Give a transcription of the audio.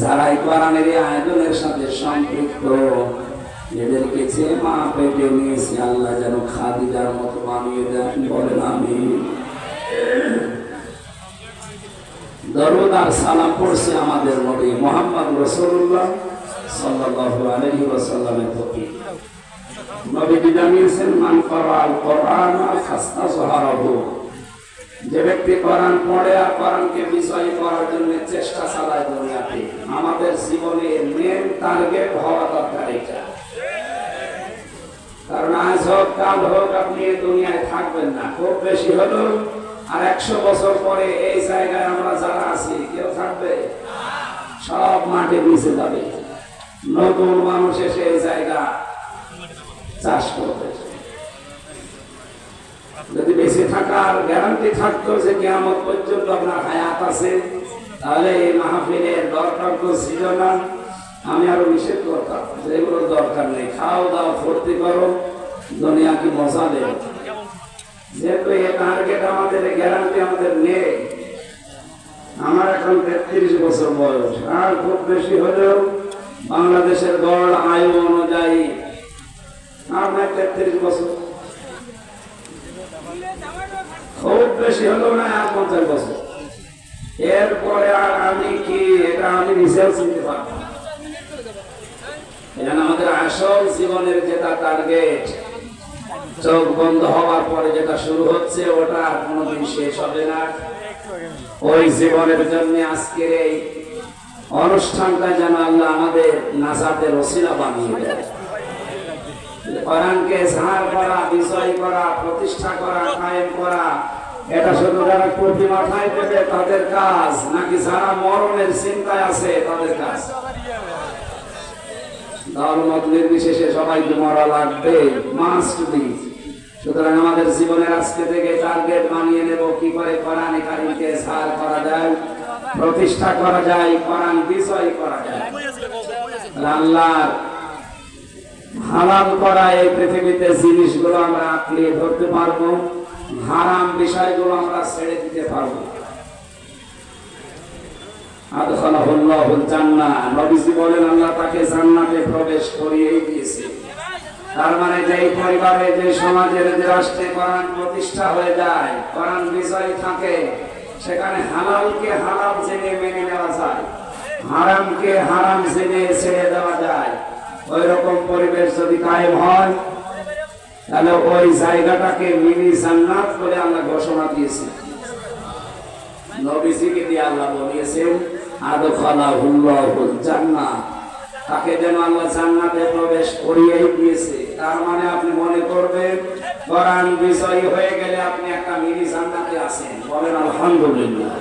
যারা কোরআনের আয়োজনের সাথে সম্পৃক্ত, এদেরকে যে মা পেটে নিয়েছে, আল্লাহ যেন খাদিজার মতো বানিয়ে দেন, বলেন আমি দরুদ আর সালাম পড়ছে আমাদের নবী মোহাম্মদ রসুল্লাহ সাল্লাল্লাহু আলাইহি ওয়াসাল্লামের প্রতি। নবীজি জানিয়েছেন মান খাস্তা সহারহু যে ব্যক্তি কোরআন পড়ে আর কোরআনকে বিজয়ী করার জন্য চেষ্টা চালায় দুনিয়াতে, আমাদের জীবনে মেন টার্গেট হওয়া দরকার এটা। কারণ আজ হোক, কাল হোক, আপনি এই দুনিয়ায় থাকবেন না। খুব বেশি হলো আর একশো বছর পরে এই জায়গায় আমরা যারা আছি, কেউ থাকবে? সব মাঠে মিশে যাবে। নতুন মানুষ এসে এই জায়গা চাষ করবে। যদি থাকার গ্যারান্টি থাকতো যে কেমন পর্যন্ত আপনার হায়াত আছে। তাহলে এই মাহফিলের দরকার তো ছিল না। আমি আরও নিষেধ করতাম যে এগুলোর দরকার নেই। খাও দাও, ফুর্তি করো, দুনিয়া কি মজা দেবে? যেহেতু এই টার্গেট আমাদের গ্যারান্টি আমাদের নেই। আমার এখন তেত্রিশ বছর বয়স। আর খুব বেশি হলেও বাংলাদেশের গড় আয়ু অনুযায়ী আমার তেত্রিশ বছর খুব বেশি হলো না, আর পঞ্চাশ বছর। এরপরে আর আমি কি, এটা আমি নিজেও চিনতে পারব আমাদের আসল জীবনের যেটা টার্গেট চোখ বন্ধ হওয়ার পরে যেটা শুরু হচ্ছে, ওটা আর কোনোদিন শেষ হবে না। ওই জীবনের জন্য আজকের এই অনুষ্ঠানটা যেন আল্লাহ আমাদের নাজাতের ওসিলা বানিয়ে দেয়। কোরআনকে ঝাড় করা, বিজয় করা, প্রতিষ্ঠা করা, কায়েম করা এটা শুধু যারা প্রতি মাথায় পেবে তাদের কাজ, নাকি যারা মরণের চিন্তায় আছে তাদের কাজ? নির্বিশেষে মরা লাগবে সুতরাং আমাদের জীবনের আজকে থেকে টার্গেট বানিয়ে নেব, কি করে ঝাড় করা যায়, প্রতিষ্ঠা করা যায়, কোরআন বিজয় করা যায়। আল্লাহর হারাম করা এই পৃথিবীতে জিনিসগুলো আমরা আঁকড়িয়ে ধরতে পারব। হারাম বিষয়গুলো আমরা ছেড়ে দিতে পারব। মানে হালাল জেনে মেনে হারাম জেনে ছেড়ে দেওয়া যায়। ওই রকম পরিবেশ যদি কায়েম হয় তাহলে ওই জায়গাটাকে মিনি জান্নাত বলে আল্লাহ ঘোষণা দিয়েছে নবীজিকে দিয়ে আল্লাহ বলিয়েছেন আদখালাহুল্লাহুল জান্নাত। তাকে যেন আল্লাহ জান্নাতে প্রবেশ করিয়েই দিয়েছে। তার মানে আপনি মনে করবেন, কোরআন বিজয়ী হয়ে গেলে আপনি একটা মিনি জান্নাতে আছেন। বলেন, আলহামদুলিল্লাহ।